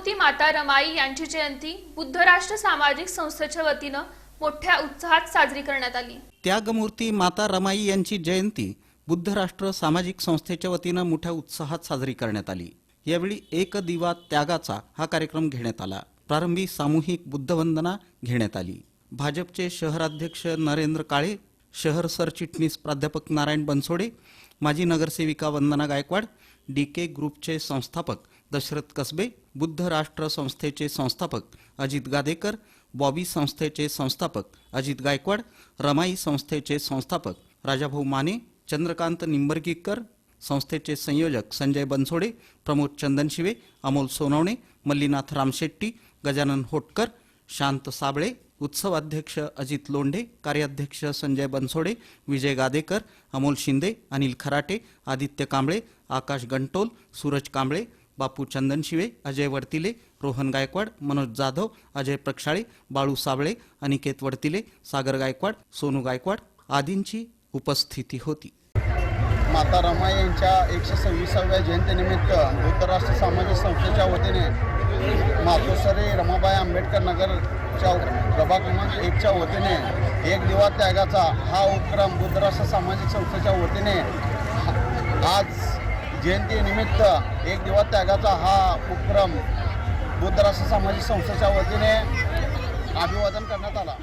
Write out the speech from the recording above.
त्यागमूर्ती माता रमाई यांची जयंती बुद्ध राष्ट्र सामाजिक संस्थेच्या वतीनं मोठ्या उत्साहात साजरी करण्यात आली. त्यागमूर्ती माता रमाई यांची जयंती बुद्ध राष्ट्र सामाजिक संस्थेच्या वतीनं मोठ्या उत्साहात साजरी करण्यात आली. यावेळी एक दिवा त्यागाचा हा कार्यक्रम घेण्यात आला. प्रारंभी सामूहिक बुद्धवंदना घेण्यात आली. भाजपचे शहराध्यक्ष नरेंद्र काळे शहर सरचिटणीस प्राध्यापक नारायण बनसोडे माजी नगरसेविका वंदना गायकवाड डी के ग्रुपचे संस्थापक दशरथ कसबे बुद्ध राष्ट्र संस्थेचे संस्थापक अजित गादेकर बॉबी संस्थेचे संस्थापक अजित गायकवाड रमाई संस्थेचे संस्थापक राजाभाऊ माने चंद्रकांत निंबर्गीकर संस्थेचे संयोजक संजय बनसोडे प्रमोद चंदनशिवे अमोल सोनवणे मल्लीनाथ रामशेट्टी गजानन होटकर शांत साबळे उत्सवाध्यक्ष अजित लोंढे कार्याध्यक्ष संजय बनसोडे विजय गादेकर अमोल शिंदे अनिल खराटे आदित्य कांबळे आकाश गंटोल सूरज कांबळे बापू चंदनशिवे अजय वडतिले रोहन गायकवाड मनोज जाधव अजय प्रक्षाळे बाळू साबळे अनिकेत वडतिले सागर गायकवाड सोनू गायकवाड आदींची उपस्थिती होती. माता रमाई यांच्या एकशे सव्वीसाव्या जयंतीनिमित्त धृतराष्ट्र सामाजिक संस्थेच्या वतीने मातोसरे रमाबाई आंबेडकर नगरच्या प्रभाग क्रमांक एकच्या वतीने एक दिवा त्यागाचा हा उपक्रम धृतराष्ट्र सामाजिक संस्थेच्या वतीने आज जयंतीनिमित्त एक दिवा त्यागाचा हा उपक्रम बुद्धराष्ट्र सामाजिक संस्थेच्या वतीने अभिवादन करण्यात आला.